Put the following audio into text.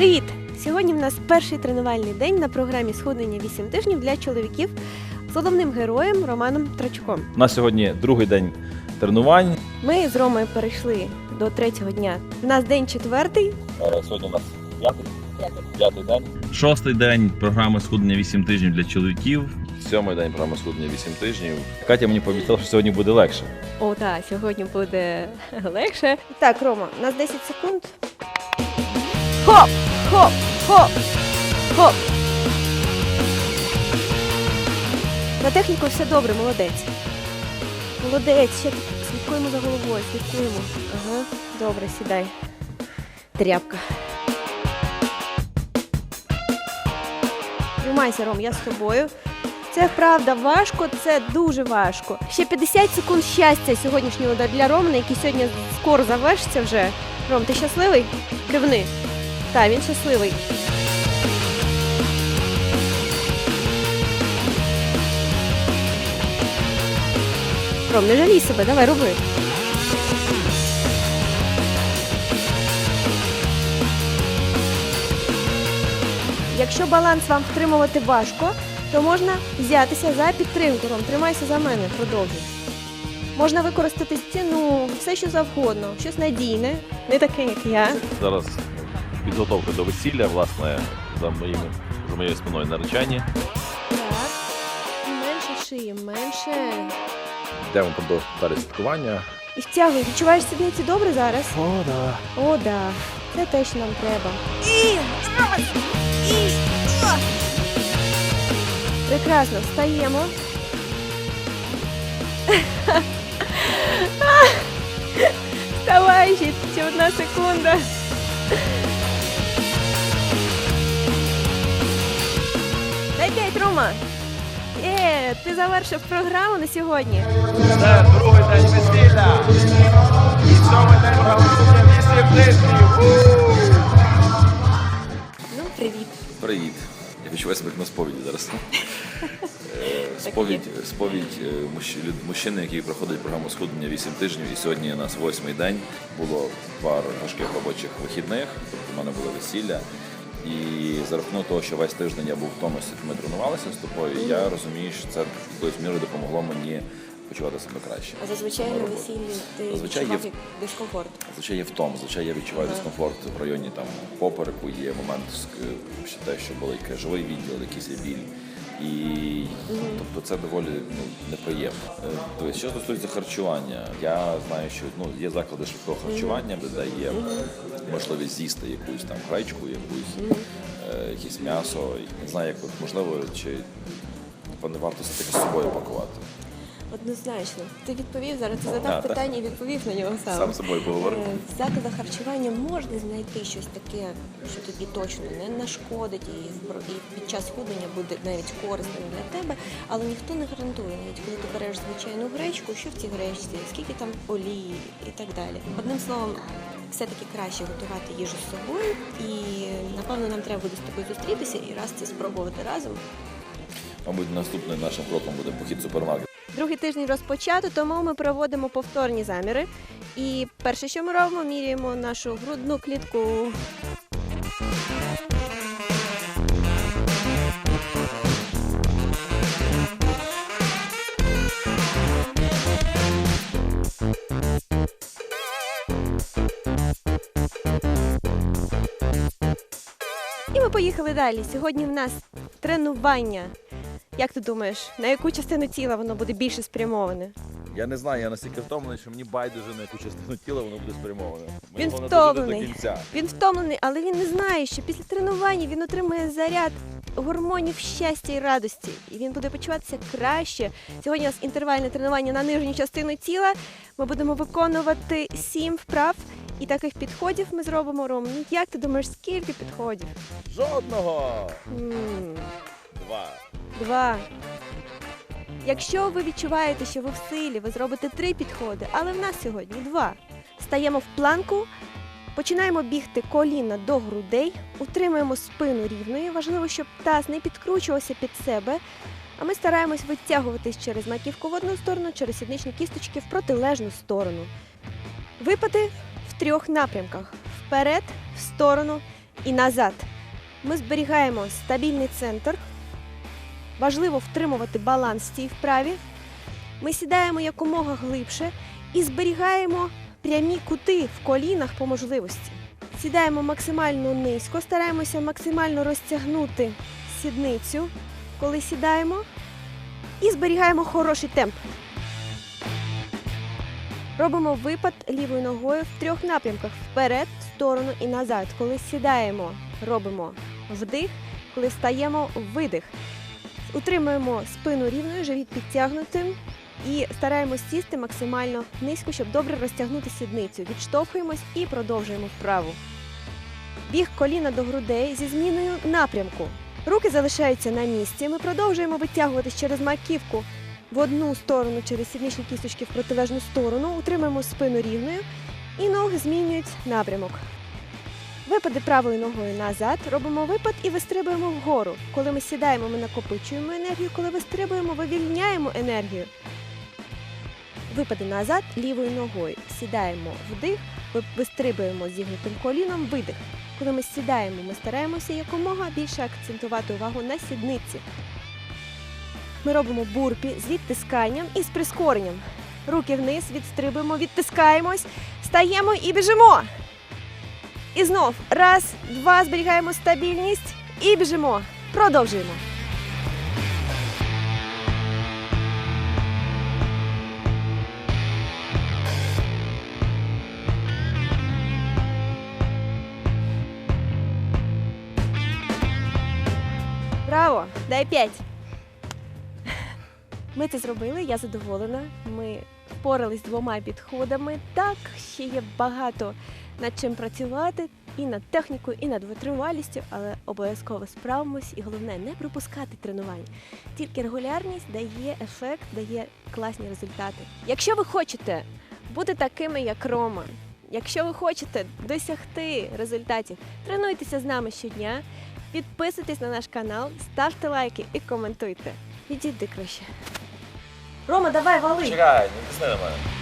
Привіт! Сьогодні в нас перший тренувальний день на програмі сходення 8 тижнів для чоловіків з головним героєм Романом Трачуком. У нас сьогодні другий день тренувань. Ми з Ромою перейшли до третього дня. У нас день четвертий. Сьогодні у нас п'ятий, п'ятий день. Шостий день програми схуднення 8 тижнів для чоловіків. Сьомий день програми схуднення 8 тижнів. Катя мені пообіцяла, що сьогодні буде легше. О, так, сьогодні буде легше. Так, Рома, у нас 10 секунд. Хоп! Хоп! Хоп! Хоп! На техніку все добре, молодець. Молодець, ще слідкуємо за головою, слідкуємо. Ага, добре, сідай. Тряпка. Тримайся, Ром, я з тобою. Це правда важко, це дуже важко. Ще 50 секунд щастя сьогоднішнього для Романа, який сьогодні скоро завершиться вже. Ром, ти щасливий? Кивни. Так, він щасливий. Ром, не жалій себе, давай роби. Якщо баланс вам втримувати важко, то можна взятися за підтримку. Ром, тримайся за мене, продовжуй. Можна використати стіну, все що завгодно, щось надійне, не таке, як я. Зараз підготовка до весілля, власне, за моїми за моєю спиною наречання. Так. Менше шиї, менше. Йдемо до далі святкування. І втягуй, відчуваєш себе ці добре зараз? О, да. О, да. Це те, що нам треба. І раз, і! Прекрасно, встаємо. Вставай, ще одна секунда. Дай п'ять, Рома. Е, ти завершив програму на сьогодні. Це другий день весілля. І сьомий день правосуддя вісім тижнів. Ну, привіт. Привіт. Я відчуваю себе як на сповіді зараз. Е, Сповідь, сповідь е, мужчини, який проходить програму схуднення 8 тижнів, і сьогодні у нас восьмий день. Було два важких робочих вихідних, тобто в мене було весілля. І за рахунок того, що весь тиждень я був в тонусі, ми тренувалися з тобою, я розумію, що це якоюсь мірою допомогло мені почувати себе краще. А зазвичай на весіллі ти Зазвичай відчував є- як дискомфорт. Зазвичай є втом, зазвичай я відчуваю дискомфорт в районі там попереку, є момент ск- те, що болить живий відділ, якийсь є біль. І тобто це доволі ну, неприємно. Тобто, що стосується харчування, я знаю, що ну, є заклади швидкого харчування, де є можливість з'їсти якусь там гречку, якусь, е, якесь м'ясо. Не знаю, як можливо, чи не варто все-таки з собою пакувати. Однозначно. Ти відповів зараз, ти А, задав так. питання і відповів на нього сам. Сам собою поговорив. Е, В закладах харчування можна знайти щось таке, що тобі точно не нашкодить і, і під час худення буде навіть корисним для тебе, але ніхто не гарантує, навіть коли ти береш звичайну гречку, що в цій гречці, скільки там олії і так далі. Одним словом, все-таки краще готувати їжу з собою, і напевно нам треба буде з тобою зустрітися і раз це спробувати разом. Мабуть, наступним нашим кроком буде похід супермаркет. Другий тиждень розпочато, тому ми проводимо повторні заміри. І перше, що ми робимо, міряємо нашу грудну клітку. І ми поїхали далі. Сьогодні в нас тренування. Як ти думаєш, на яку частину тіла воно буде більше спрямоване? Я не знаю, я настільки втомлений, що мені байдуже на яку частину тіла воно буде спрямоване. Мені Він головне дожити втомлений. до кінця. Він втомлений, але він не знає, що після тренування він отримує заряд гормонів щастя і радості, і він буде почуватися краще. Сьогодні у нас інтервальне тренування на нижню частину тіла. Ми будемо виконувати сім вправ. І таких підходів ми зробимо Ром. Ну, Як ти думаєш, скільки підходів? Жодного! М, Два. Два. Якщо ви відчуваєте, що ви в силі, ви зробите три підходи, але в нас сьогодні два. Стаємо в планку, починаємо бігти коліна до грудей, утримуємо спину рівною. Важливо, щоб таз не підкручувався під себе. А ми стараємось витягуватись через маківку в одну сторону, через сідничні кісточки в протилежну сторону. Випади в трьох напрямках: вперед, в сторону і назад. Ми зберігаємо стабільний центр. Важливо втримувати баланс в цій вправі. Ми сідаємо якомога глибше і зберігаємо прямі кути в колінах по можливості. Сідаємо максимально низько, стараємося максимально розтягнути сідницю, коли сідаємо, і зберігаємо хороший темп. Робимо випад лівою ногою в трьох напрямках: вперед, в сторону і назад. Коли сідаємо, робимо вдих, коли встаємо видих. Утримуємо спину рівною, живіт підтягнутим і стараємось сісти максимально низько, щоб добре розтягнути сідницю. Відштовхуємось і продовжуємо вправу. Біг коліна до грудей зі зміною напрямку. Руки залишаються на місці. Ми продовжуємо витягуватись через маківку в одну сторону через сідничні кісточки в протилежну сторону. Утримуємо спину рівною і ноги змінюють напрямок. Випади правою ногою назад, робимо випад і вистрибуємо вгору. Коли ми сідаємо, ми накопичуємо енергію, коли вистрибуємо, вивільняємо енергію. Випади назад лівою ногою. Сідаємо вдих, вистрибуємо зігнутим коліном, видих. Коли ми сідаємо, ми стараємося якомога більше акцентувати увагу на сідниці. Ми робимо бурпі з відтисканням і з прискоренням. Руки вниз, відстрибуємо, відтискаємось, стаємо і біжимо. І знов раз, два, зберігаємо стабільність і біжимо. Продовжуємо. Браво! Дай п'ять. Ми це зробили, я задоволена. Ми впорались двома підходами. Так, ще є багато над чим працювати і над технікою, і над витривалістю, але обов'язково справимось і головне не пропускати тренувань. Тільки регулярність дає ефект, дає класні результати. Якщо ви хочете бути такими, як Рома, якщо ви хочете досягти результатів, тренуйтеся з нами щодня, підписуйтесь на наш канал, ставте лайки і коментуйте. Відійди краще. Рома, давай вали! Чекай, не тисни на мене.